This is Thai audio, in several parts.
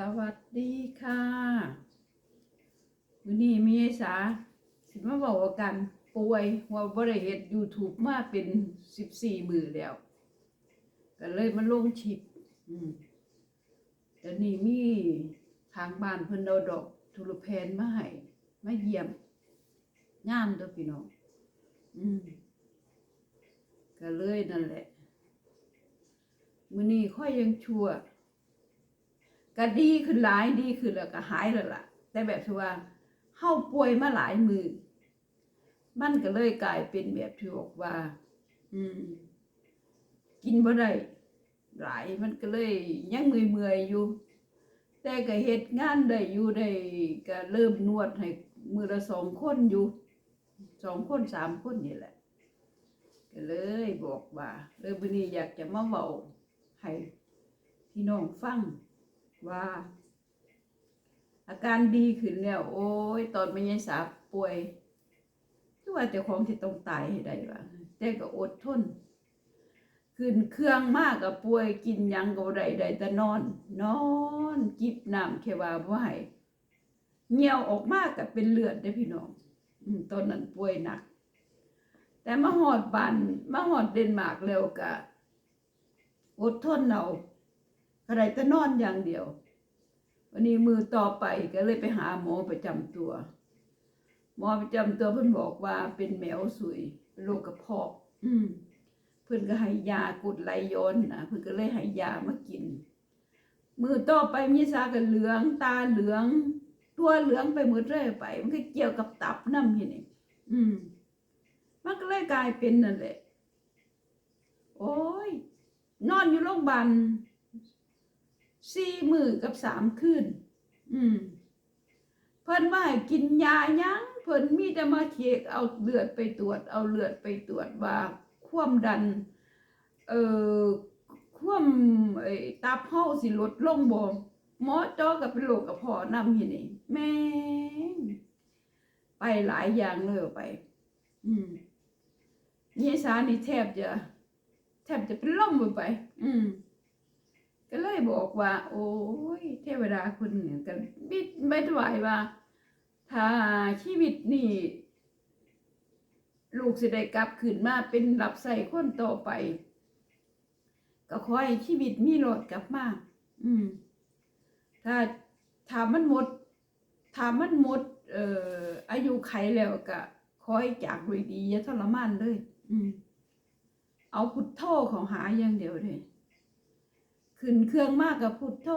สวัสดีค่ะวันนี้มีไอ้สา สิมาบอกว่ากันป่วยว่าบริเหตุ YouTube มาเป็นสิบสี่มือแล้วก็เลยมาลงชิปอืมแต่นี่มีทางบ้านเพิ่นเอาดอกทุลแพนมาให้มาเยี่ยมงามตัวพี่น้องอืมก็เลยนั่นแหละมื้อนี้ค่อยยังชั่ว ก็ดีขึ้นหลายดีขึ้นแล้วก็หายแล้วล่ะ แต่แบบที่ว่าเฮาป่วยมาหลายมือ มันก็เลยกลายเป็นแบบที่บอกว่า อืม กินบ่ได้หลายมันก็เลยยังเมื่อยๆอยู่ แต่ก็เฮ็ดงานได้อยู่ได้ก็เริ่มนวดให้มือละสองคนอยู่สองคนสามคนนี่แหละก็เลยบอกว่าเออวันนี้อยากจะมาเว้าให้พี่น้องฟัง ว่า อาการดีขึ้นแล้ว โอ้ย ตอนไม่ยายสาป่วยคือว่าเจ้าของที่ต้องตายให้ได้ว่าแต่ก็อดทนขึ้นเครื่องมากกับป่วยกินยังก็บ่ได้ได้แต่นอน นอนจิบน้ำแค่ว่าบ่ให้เหี่ยวออกมากกับเป็นเลือดได้พี่น้องตอนนั้นป่วยหนัก แต่มาหอดบันมาหอดเดนมาร์กแล้วก็อดทนเอา ก็ได้แต่นอนอย่างเดียว วันนี้มือต่อไปก็เลยไปหาหมอประจำตัว หมอประจำตัวเพิ่นบอกว่าเป็นแมวสุยเป็นโรคกระเพาะอืมเพิ่นก็ให้ยากดไหลย้อนนะเพิ่นก็เลยให้ยามากิน มือต่อไปมีสากันเหลืองตาเหลือง ตัวเหลืองไปหมดเลยไป มันก็เกี่ยวกับตับน้ำที่นี่อืมมันก็เลยกลายเป็นนั่นแหละ โอ้ย นอนอยู่โรงพยาบาล สี่มือกับสามคืนอืม เพิ่นว่ากินยายังเพิ่นมีแต่มาเช็คเอาเลือดไปตรวจ เอาเลือดไปตรวจว่าความดัน เอ่อความไอ้ตับเฮาสิลดลงบ่หมอจอก็เป็นโรคกระเพาะนำอยู่นี่แม่งไปหลายอย่างเลยไป อืมนี่สานี่แทบจะ แทบจะเป็นลมลงไป อืม ก็เลยบอกว่า โอ้ย เทวดาคนเนี่ยกันบิดไม่ถวายว่า ถ้าชีวิตนี่ลูกสิได้กลับขึ้นมาเป็นรับใส่คนต่อไป ก็ขอให้ชีวิตมีรอดกลับมาอืม ถ้าถ้ามันหมดถ้ามันหมด เอ่ออายุไขแล้วก็ขอให้จากด้วยดีอย่าทรมานเลย อืม เอาพุทโธของหาอย่างเดียวเลย ขึ้นเครื่องมากกับพุทโธ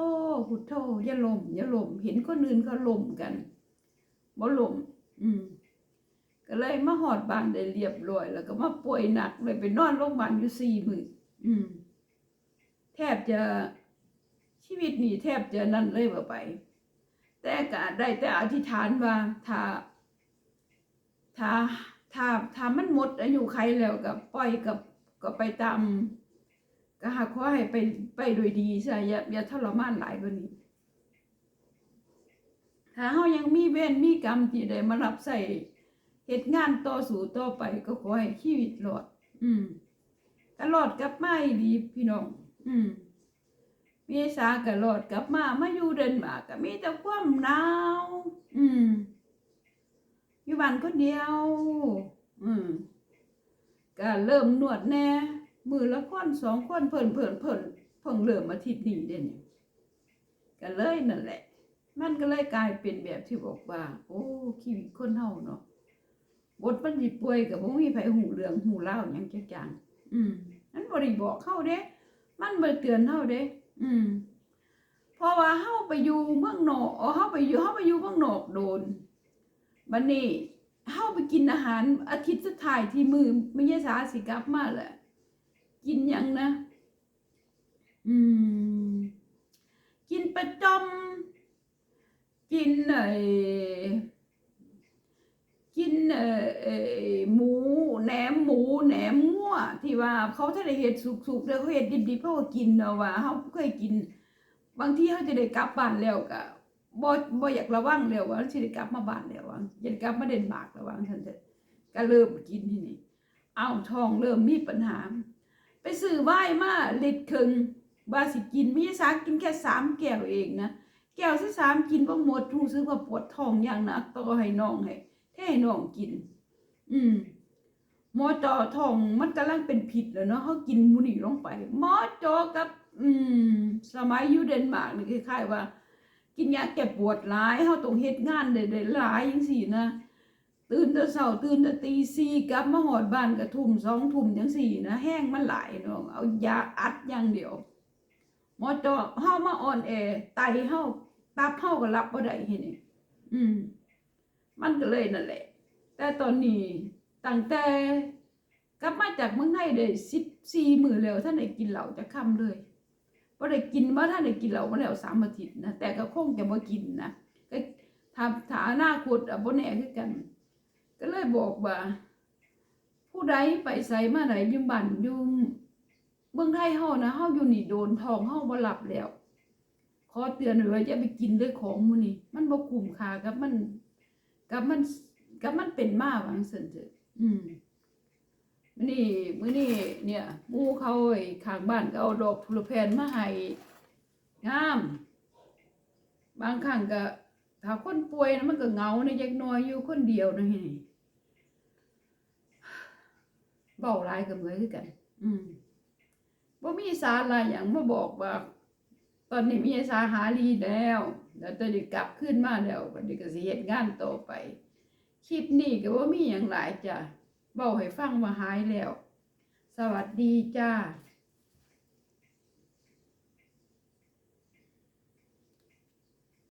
พุทโธอย่าลมอย่าลมเห็นคนอื่นเขาลมกันบ่ลมอืมก็เลยมาหอดบ้านได้เรียบร้อย แล้วก็มาป่วยหนักเลยไปนอนโรงพยาบาลอยู่สี่มื้ออืม แทบจะชีวิตนี่แทบจะนั่นเลยว่าไป แต่ก็ได้แต่อธิษฐานว่าถ้าถ้าถ้าถ้ามันหมดอายุไขแล้วก็ปล่อยกับก็ไปตาม ก็หาขอให้ไปไปโดยดีใช่อย่าอย่าทรมานหลายกว่านี้ ถ้าเฮายังมีเวรมีกรรมที่ได้มารับใส่เหตุงานต่อสู่ต่อไปก็ขอให้ชีวิตรอด อืมก็รอดกลับมาอีดีพี่น้อง อืมเมษาก็รอดกลับมามาอยู่เดนมาร์กก็มีแต่ความหนาว อืมอยู่บ้านคนเดียว อืมก็เริ่มนวดแน่ มือละคนสองคนเพิ่นเพิ่นเพิ่นเพิ่งเริ่มอาทิตย์นี้เด่นก็เลยนั่นแหละ มันก็เลยกลายเป็นแบบที่บอกว่า โอ้ชีวิตคนเฮาเนาะบทมันสิป่วยกับบ่มีไผหูเรื่องหูเล่าวหยังจักอย่าง อืมมันบ่ได้บอกเฮาเด้ มันบ่เตือนเฮาเด้ อืมเพราะว่าเฮาไปอยู่เมืองนอกอ๋อเฮาไปอยู่เฮาไปอยู่เมืองนอกโดนบัดนี้เฮาไปกินอาหารอาทิตย์สุดท้ายที่มือไม่ยสาสิกลับมาแหละ กินยังนะ อืม กินประจอมกินไอ้กินเอ่อเออหมูแหนมหมูแหนมงัวที่ว่าเขาถ้าได้เฮ็ดสุกๆแล้วเขาเฮ็ดดิบๆเขาก็กินเนาะว่าเขาเคยกิน บางทีเขาจะได้กลับบ้านแล้วก็บ่บ่อยากระวังแล้วว่าสิได้กลับมาบ้านแล้วว่าอยากกลับมาเดนมาร์กแล้วว่าท่านเถอะก็เริ่มกินที่นี่เอ้าท้องเริ่มมีปัญหา ไปซื้อไหวน์มาลิตรครึ่งว่าสิกินมีสากินแค่สามแก้วเองนะแก้วที่สามกินบ่หมดรู้สึกว่าปวดท้องอย่างหนักต่อให้น้องให้แท้ให้น้องกิน อืมหมอจอท้องมันกำลังเป็นพิษแล้วเนาะเฮากินมูนี่ลงไปหมอจอกับ อืม สมัยอยู่เดนมาร์กนี่คล้ายๆว่า กินยาแก้ปวดหลายเฮาต้องเฮ็ดงานได้ได้หลายจังซี่นะ ตื่นแต่เช้าตื่นแต่ตีสี่กลับมาหอดบ้านก็ทุ่มสองทุ่มจังสี่นะแห้งมันหลายเนาะเอายาอัดอย่างเดียวหมอจอเฮามาอ่อนแอไตเฮาตับเฮาก็รับบ่ได้เฮ็นี่อืม มันก็เลยนั่นแหละ แต่ตอนนี้ตั้งแต่กลับมาจากเมืองไทยได้14มื้อแล้วท่านได้กินเหล้าจะค่ำเลยบ่ได้กินบ่ท่านได้กินเหล้ามาแล้ว3อาทิตย์นะแต่ก็คงจะบ่กินนะก็ถ้าถ้าอนาคตอะบ่แน่คือกัน ก็เลยบอกว่า ผู้ใดไปใส่มาไหนยู่บ้านยู่เมืองไทยเฮานะเฮาอยู่นี่โดนทองเฮาบ่หลับแล้ว ขอเตือนไว้อย่าไปกินเด้อของมื้นี้มันบ่คุ้มค่ากับมันกับมันกับมันเป็นมาว่าจังซั่นเถอะอืมมื้อนี้มื้อนี้เนี่ยหมู่เขาไอ้ข้างบ้านก็เอาดอกทุลแพนมาให้งาม บางครั้งก็ถ้าคนป่วยนะมันก็เหงาในจักหน่อยอยู่คนเดียวนะเฮ้ย เบาหลายกับเหมือนคือกัน อืมบ่มีสาระหยังมาบอกว่า ตอนนี้มีสาหารีแล้วแล้วตอนนี้กลับขึ้นมาแล้วบัดนี้ก็สิเฮ็ดงานต่อไป คลิปนี้ก็บ่มีหยังหลายจ้ะเว้าให้ฟังว่าหายแล้ว สวัสดีจ้า